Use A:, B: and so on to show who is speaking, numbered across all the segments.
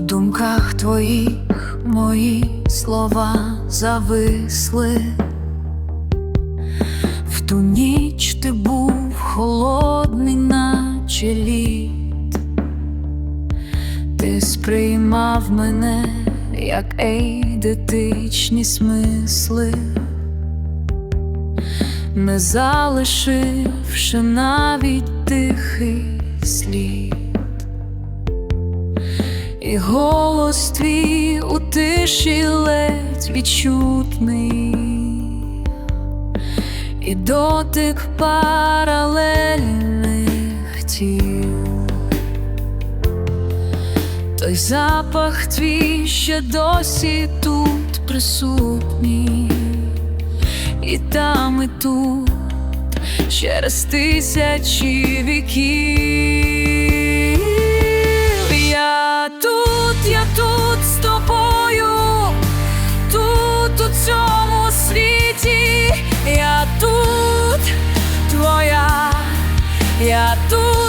A: думках твоїх мої слова зависли. В ту ніч ти був холодний, наче лід. Ти сприймав мене, як ейдетичні смисли, не залишивши навіть тихий слід. І голос твій у тиші ледь відчутний, і дотик паралельних тіл, той запах твій ще досі тут присутній, і там, і тут через тисячі віків.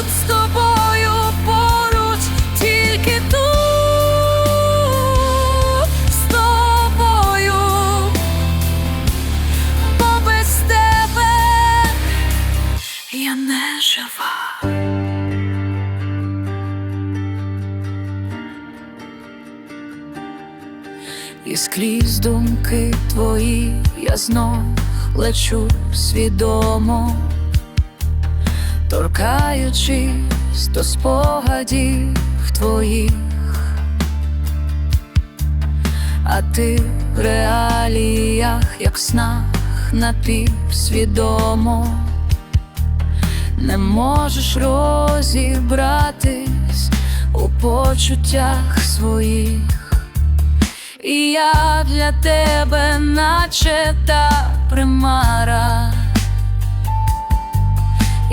A: З тобою поруч, тільки тут з тобою, бо без тебе я не жива. І скрізь думки твої я знов лечу свідомо, торкаючись до спогадів твоїх, а ти в реаліях, як в снах напівсвідомо, не можеш розібратись у почуттях своїх. І я для тебе, наче та примара,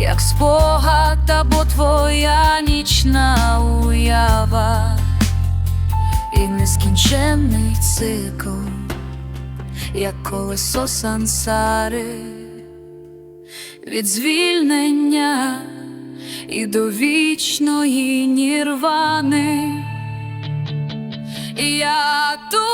A: як спогад або твоя нічна уява, і нескінченний цикл, як колесо сансари, від звільнення і до вічної нірвани. Я тут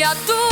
A: dia